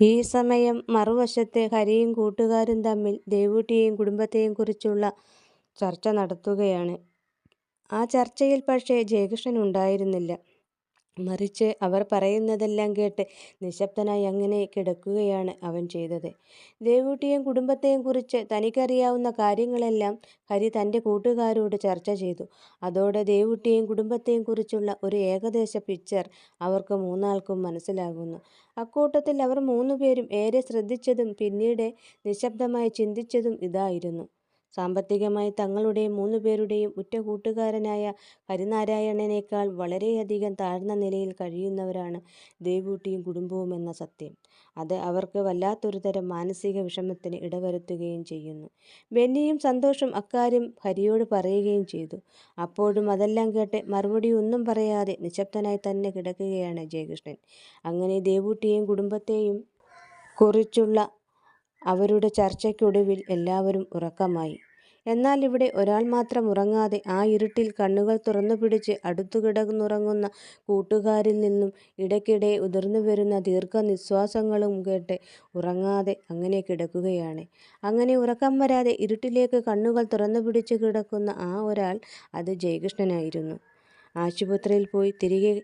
ഈ സമയം മറുവശത്തെ ഹരിയും കൂട്ടുകാരും തമ്മിൽ ദേവൂട്ടിയെയും കുടുംബത്തെയും കുറിച്ചുള്ള ചർച്ച നടത്തുകയാണ്. ആ ചർച്ചയിൽ പക്ഷേ ജയകൃഷ്ണൻ ഉണ്ടായിരുന്നില്ല. മറിച്ച് അവർ പറയുന്നതെല്ലാം കേട്ട് നിശബ്ദനായി അങ്ങനെ കിടക്കുകയാണ് അവൻ ചെയ്തത്. ദേവൂട്ടിയെയും കുടുംബത്തെയും കുറിച്ച് തനിക്കറിയാവുന്ന കാര്യങ്ങളെല്ലാം ഹരി തന്റെ കൂട്ടുകാരോട് ചർച്ച ചെയ്തു. അതോടെ ദേവൂട്ടിയെയും കുടുംബത്തെയും കുറിച്ചുള്ള ഒരു ഏകദേശ പിക്ചർ അവർക്ക് മൂന്നാൾക്കും മനസ്സിലാകുന്നു. അക്കൂട്ടത്തിൽ അവർ മൂന്നുപേരും ഏറെ ശ്രദ്ധിച്ചതും പിന്നീട് നിശബ്ദമായി ചിന്തിച്ചതും ഇതായിരുന്നു. സാമ്പത്തികമായി തങ്ങളുടെ മൂന്നുപേരുടെയും ഉറ്റ കൂട്ടുകാരനായ ഹരിനാരായണനേക്കാൾ വളരെയധികം താഴ്ന്ന നിലയിൽ കഴിയുന്നവരാണ് ദേവൂട്ടിയും കുടുംബവും എന്ന സത്യം. അത് അവർക്ക് വല്ലാത്തൊരു വല്ലാത്തൊരുതരം മാനസിക വിഷമത്തിന് ഇടവരുത്തുകയും ചെയ്യുന്നു. ബെന്നിയും സന്തോഷം അക്കാര്യം ഹരിയോട് പറയുകയും ചെയ്തു. അപ്പോഴും അതെല്ലാം കേട്ട് മറുപടി ഒന്നും പറയാതെ നിശബ്ദനായി തന്നെ കിടക്കുകയാണ് ജയകൃഷ്ണൻ. അങ്ങനെ ദേവൂട്ടിയെയും കുടുംബത്തെയും കുറിച്ചുള്ള അവരുടെ ചർച്ചയ്ക്കൊടുവിൽ എല്ലാവരും ഉറക്കമായി. എന്നാൽ ഇവിടെ ഒരാൾ മാത്രം ഉറങ്ങാതെ ആ ഇരുട്ടിൽ കണ്ണുകൾ തുറന്നു പിടിച്ച് അടുത്തുകിടന്നുറങ്ങുന്ന കൂട്ടുകാരിൽ നിന്നും ഇടയ്ക്കിടെ ഉതിർന്നു വരുന്ന ദീർഘനിശ്വാസങ്ങളും കേട്ട് ഉറങ്ങാതെ അങ്ങനെ കിടക്കുകയാണ്. അങ്ങനെ ഉറക്കം വരാതെ ഇരുട്ടിലേക്ക് കണ്ണുകൾ തുറന്നു പിടിച്ച് കിടക്കുന്ന ആ ഒരാൾ അത് ജയകൃഷ്ണനായിരുന്നു. ആശുപത്രിയിൽ പോയി തിരികെ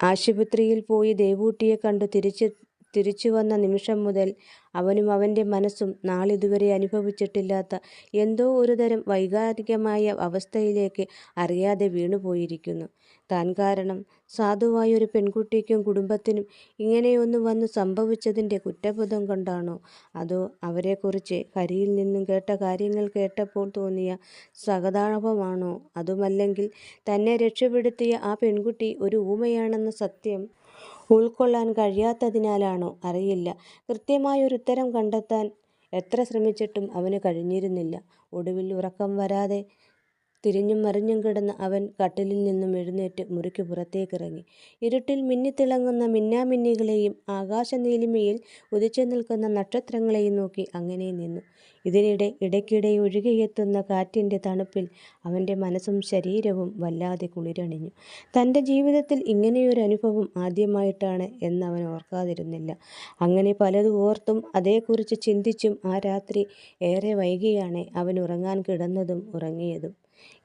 ആശുപത്രിയിൽ പോയി ദേവൂട്ടിയെ കണ്ടു തിരിച്ച് തിരിച്ചുവന്ന നിമിഷം മുതൽ അവനും അവന്റെ മനസ്സും നാളിതുവരെ അനുഭവിച്ചിട്ടില്ലാത്ത എന്തോ ഒരുതരം വൈകാരികമായ അവസ്ഥയിലേക്ക് അറിയാതെ വീണുപോയിരിക്കുന്നു. താൻ കാരണം സാധുവായ ഒരു പെൺകുട്ടിക്കും കുടുംബത്തിനും ഇങ്ങനെയൊന്ന് വന്നു സംഭവിച്ചതിന്റെ കുറ്റബോധം കൊണ്ടാണോ അതോ അവരെക്കുറിച്ച് ഹരിയിൽ നിന്നും കേട്ട കാര്യങ്ങൾ കേട്ടപ്പോൾ തോന്നിയ സഹതാപമാണോ അതുമല്ലെങ്കിൽ തന്നെ രക്ഷപ്പെടുത്തിയ ആ പെൺകുട്ടി ഒരു ഊമയാണെന്ന സത്യം ഉൾക്കൊള്ളാൻ കഴിയാത്തതിനാലാണോ അറിയില്ല. കൃത്യമായൊരുത്തരം കണ്ടെത്താൻ എത്ര ശ്രമിച്ചിട്ടും അവന് കഴിഞ്ഞിരുന്നില്ല. ഒടുവിൽ ഉറക്കം വരാതെ തിരിഞ്ഞും മറിഞ്ഞും കിടന്ന അവൻ കട്ടിലിൽ നിന്നും എഴുന്നേറ്റ് മുറിക്ക് പുറത്തേക്കിറങ്ങി. ഇരുട്ടിൽ മിന്നിത്തിളങ്ങുന്ന മിന്നാമിന്നികളെയും ആകാശനീലിമയിൽ ഉദിച്ചുനിൽക്കുന്ന നക്ഷത്രങ്ങളെയും നോക്കി അങ്ങനെ നിന്നു. ഇതിനിടെ ഇടയ്ക്കിടെ ഒഴുകിയെത്തുന്ന കാറ്റിന്റെ തണുപ്പിൽ അവന്റെ മനസ്സും ശരീരവും വല്ലാതെ കുളിരണിഞ്ഞു. തന്റെ ജീവിതത്തിൽ ഇങ്ങനെയൊരു അനുഭവം ആദ്യമായിട്ടാണ് എന്നവൻ ഓർക്കാതിരുന്നില്ല. അങ്ങനെ പലതും ഓർത്തും അതേക്കുറിച്ച് ചിന്തിച്ചും ആ രാത്രി ഏറെ വൈകിയാണ് അവൻ ഉറങ്ങാൻ കിടന്നതും ഉറങ്ങിയതും.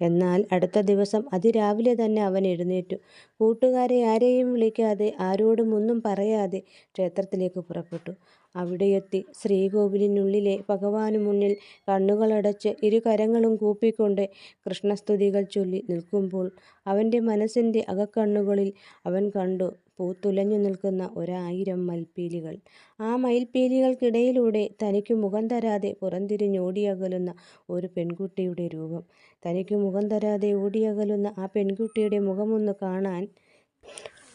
എന്നാൽ അടുത്ത ദിവസം അതിരാവിലെ തന്നെ അവൻ എഴുന്നേറ്റു. കൂട്ടുകാരെ ആരെയും വിളിക്കാതെ ആരോടും ഒന്നും പറയാതെ ക്ഷേത്രത്തിലേക്ക് പുറപ്പെട്ടു. അവിടെയെത്തി ശ്രീകോവിലിനുള്ളിലെ ഭഗവാനുമുന്നിൽ കണ്ണുകളടച്ച് ഇരുകരങ്ങളും കൂപ്പിക്കൊണ്ട് കൃഷ്ണസ്തുതികൾ ചൊല്ലി നിൽക്കുമ്പോൾ അവന്റെ മനസ്സിന്റെ അകക്കണ്ണുകളിൽ അവൻ കണ്ടു പൂത്തുലഞ്ഞു നിൽക്കുന്ന ഒരായിരം മയിൽപ്പീലികൾ. ആ മയിൽപ്പീലികൾക്കിടയിലൂടെ തനിക്ക് മുഖം തരാതെ പുറംതിരിഞ്ഞോടിയകലുന്ന ഒരു പെൺകുട്ടിയുടെ രൂപം. തനിക്ക് മുഖം തരാതെ ഓടിയകലുന്ന ആ പെൺകുട്ടിയുടെ മുഖമൊന്ന് കാണാൻ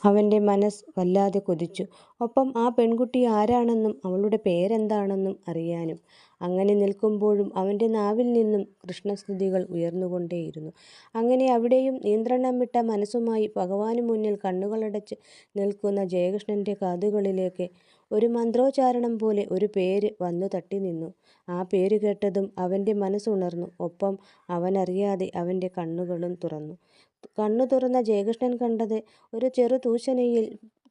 അവന്റെ മനസ്സ് വല്ലാതെ കൊതിച്ചു. ഒപ്പം ആ പെൺകുട്ടി ആരാണെന്നും അവളുടെ പേരെന്താണെന്നും അറിയാനും. അങ്ങനെ നിൽക്കുമ്പോഴും അവന്റെ നാവിൽ നിന്നും കൃഷ്ണസ്തുതികൾ ഉയർന്നുകൊണ്ടേയിരുന്നു. അങ്ങനെ അവിടെയും നിയന്ത്രണം വിട്ട മനസ്സുമായി ഭഗവാന് മുന്നിൽ കണ്ണുകളടച്ച് നിൽക്കുന്ന ജയകൃഷ്ണന്റെ കാതുകളിലേക്ക് ഒരു മന്ത്രോച്ചാരണം പോലെ ഒരു പേര് വന്നു തട്ടി നിന്നു ആ പേര് കേട്ടതും അവന്റെ മനസ്സുണർന്നു ഒപ്പം അവനറിയാതെ അവന്റെ കണ്ണുകളും തുറന്നു. കണ്ണു തുറന്ന ജയകൃഷ്ണൻ കണ്ടത് ഒരു ചെറു തൂശനിയിൽ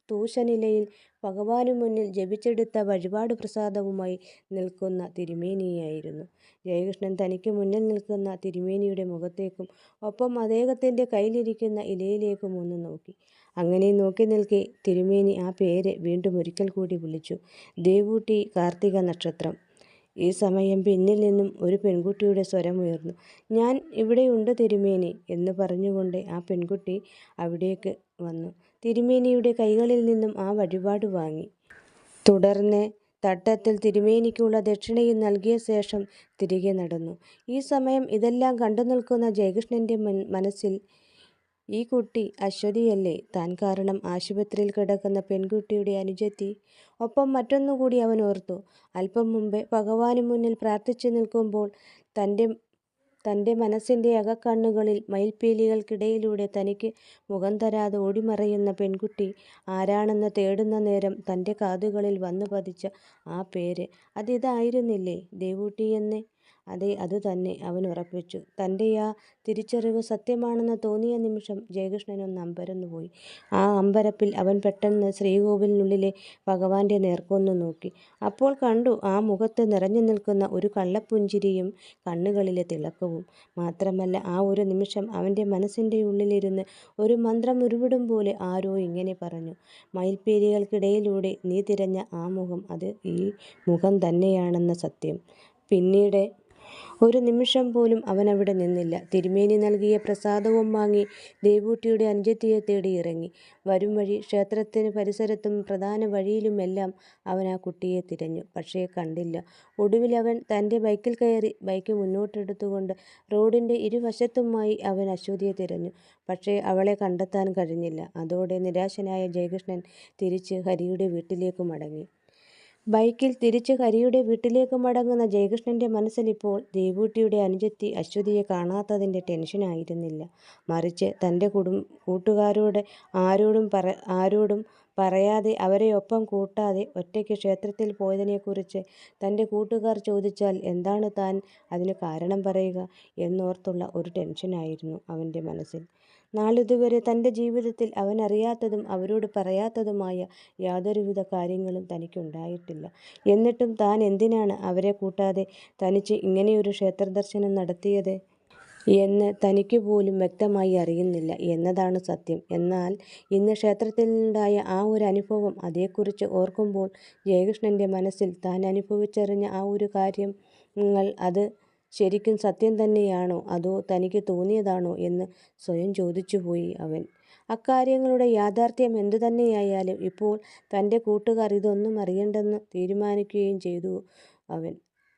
തൂശനിലയിൽ ഭഗവാനു മുന്നിൽ ജപിച്ചെടുത്ത വഴിപാട് പ്രസാദവുമായി നിൽക്കുന്ന തിരുമേനിയായിരുന്നു ജയകൃഷ്ണൻ തനിക്ക് മുന്നിൽ നിൽക്കുന്ന തിരുമേനിയുടെ മുഖത്തേക്കും ഒപ്പം അദ്ദേഹത്തിന്റെ കയ്യിലിരിക്കുന്ന ഇലയിലേക്കും ഒന്ന് നോക്കി. അങ്ങനെ നോക്കി നിൽക്കെ തിരുമേനി ആ പേര് വീണ്ടും ഒരിക്കൽ കൂടി വിളിച്ചു. ദേവൂട്ടി കാർത്തിക നക്ഷത്രം. ഈ സമയം പിന്നിൽ നിന്നും ഒരു പെൺകുട്ടിയുടെ സ്വരം ഉയർന്നു "ഞാൻ ഇവിടെയുണ്ട് തിരുമേനി" എന്ന് പറഞ്ഞുകൊണ്ട് ആ പെൺകുട്ടി അവിടേക്ക് വന്നു തിരുമേനിയുടെ കൈകളിൽ നിന്നും ആ വഴിപാട് വാങ്ങി. തുടർന്ന് തട്ടത്തിൽ തിരുമേനിക്കുള്ള ദക്ഷിണയും നൽകിയ ശേഷം തിരികെ നടന്നു. ഈ സമയം ഇതെല്ലാം കണ്ടു നിൽക്കുന്ന ജയകൃഷ്ണന്റെ മനസ്സിൽ ഈ കുട്ടി അശ്വതിയല്ലേ താൻ കാരണം ആശുപത്രിയിൽ കിടക്കുന്ന പെൺകുട്ടിയുടെ അനുജത്തി. ഒപ്പം മറ്റൊന്നുകൂടി അവൻ ഓർത്തു. അല്പം മുമ്പേ ഭഗവാന് മുന്നിൽ പ്രാർത്ഥിച്ചു നിൽക്കുമ്പോൾ തന്റെ തന്റെ മനസ്സിന്റെ അകക്കണ്ണുകളിൽ മയിൽപ്പീലികൾക്കിടയിലൂടെ തനിക്ക് മുഖം തരാതെ ഓടിമറയുന്ന പെൺകുട്ടി ആരാണെന്ന് തേടുന്ന നേരം തന്റെ കാതുകളിൽ വന്നു പതിച്ച ആ പേര്. അതിതായിരുന്നില്ലേ ദേവൂട്ടിയെന്ന്. അതെ അതുതന്നെ അവൻ ഉറപ്പിച്ചു. ആ തിരിച്ചറിവ് സത്യമാണെന്ന് തോന്നിയ നിമിഷം ജയകൃഷ്ണനൊന്ന് അമ്പരന്നുപോയി. ആ അമ്പരപ്പിൽ അവൻ പെട്ടെന്ന് ശ്രീകോവിലിനുള്ളിലെ ഭഗവാന്റെ നേർക്കൊന്നു നോക്കി. അപ്പോൾ കണ്ടു ആ മുഖത്ത് നിറഞ്ഞുനിൽക്കുന്ന ഒരു കള്ളപ്പുഞ്ചിരിയും കണ്ണുകളിലെ തിളക്കവും. മാത്രമല്ല ആ ഒരു നിമിഷം അവന്റെ മനസ്സിന്റെ ഉള്ളിലിരുന്ന് ഒരു മന്ത്രം ഉരുവിടും പോലെ ആരോ ഇങ്ങനെ പറഞ്ഞു. മയിൽപ്പീലികൾക്കിടയിലൂടെ നീ തിരഞ്ഞ ആ മുഖം അത് ഈ മുഖം തന്നെയാണെന്ന സത്യം. പിന്നീട് ഒരു നിമിഷം പോലും അവൻ അവിടെ നിന്നില്ല. തിരുമേനി നൽകിയ പ്രസാദവും വാങ്ങി ദേവൂട്ടിയുടെ അനുജത്തിയെ തേടി ഇറങ്ങി. വരും വഴി ക്ഷേത്രത്തിന് പരിസരത്തും പ്രധാന വഴിയിലുമെല്ലാം അവൻ ആ കുട്ടിയെ തിരഞ്ഞു. പക്ഷേ കണ്ടില്ല. ഒടുവിൽ അവൻ തന്റെ ബൈക്കിൽ കയറി ബൈക്ക് മുന്നോട്ടെടുത്തുകൊണ്ട് റോഡിന്റെ ഇരുവശത്തുമായി അവൻ അശ്വതിയെ തിരഞ്ഞു. പക്ഷേ അവളെ കണ്ടെത്താൻ കഴിഞ്ഞില്ല. അതോടെ നിരാശനായ ജയകൃഷ്ണൻ തിരിച്ച് ഹരിയുടെ വീട്ടിലേക്ക് മടങ്ങി. ബൈക്കിൽ തിരിച്ച് ഹരിയുടെ വീട്ടിലേക്ക് മടങ്ങുന്ന ജയകൃഷ്ണന്റെ മനസ്സിലിപ്പോൾ ദേവൂട്ടിയുടെ അനുജത്തി അശ്വതിയെ കാണാത്തതിന്റെ ടെൻഷനായിരുന്നില്ല. മറിച്ച് തന്റെ കുടും കൂട്ടുകാരോട് ആരോടും പറ ആരോടും പറയാതെ അവരെ ഒപ്പം കൂട്ടാതെ ഒറ്റയ്ക്ക് ക്ഷേത്രത്തിൽ പോയതിനെക്കുറിച്ച് തന്റെ കൂട്ടുകാർ ചോദിച്ചാൽ എന്താണ് താൻ അതിന് കാരണം പറയുക എന്നോർത്തുള്ള ഒരു ടെൻഷനായിരുന്നു അവന്റെ മനസ്സിൽ. നാളിതുവരെ തന്റെ ജീവിതത്തിൽ അവനറിയാത്തതും അവരോട് പറയാത്തതുമായ യാതൊരുവിധ കാര്യങ്ങളും തനിക്കുണ്ടായിട്ടില്ല. എന്നിട്ടും താൻ എന്തിനാണ് അവരെ കൂട്ടാതെ തനിച്ച് ഇങ്ങനെയൊരു ക്ഷേത്രദർശനം നടത്തിയത് എന്ന് തനിക്കുപോലും വ്യക്തമായി അറിയുന്നില്ല എന്നതാണ് സത്യം. എന്നാൽ ഇന്ന് ക്ഷേത്രത്തിലുണ്ടായ ആ ഒരു അനുഭവം അതേക്കുറിച്ച് ഓർക്കുമ്പോൾ ജയകൃഷ്ണന്റെ മനസ്സിൽ താൻ അനുഭവിച്ചറിഞ്ഞ ആ ഒരു കാര്യങ്ങൾ അത് ശരിക്കും സത്യം തന്നെയാണോ അതോ തനിക്ക് തോന്നിയതാണോ എന്ന് സ്വയം ചോദിച്ചുപോയി അവൻ. അക്കാര്യങ്ങളുടെ യാഥാർത്ഥ്യം എന്തുതന്നെയായാലും ഇപ്പോൾ തന്റെ കൂട്ടുകാർ ഇതൊന്നും അറിയണ്ടെന്ന് തീരുമാനിക്കുകയും ചെയ്തു അവൻ.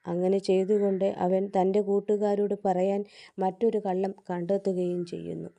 അങ്ങനെ ചെയ്തുകൊണ്ട് അവൻ തന്റെ കൂട്ടുകാരോട് പറയാൻ മറ്റൊരു കള്ളം കണ്ടെത്തുകയും ചെയ്യുന്നു.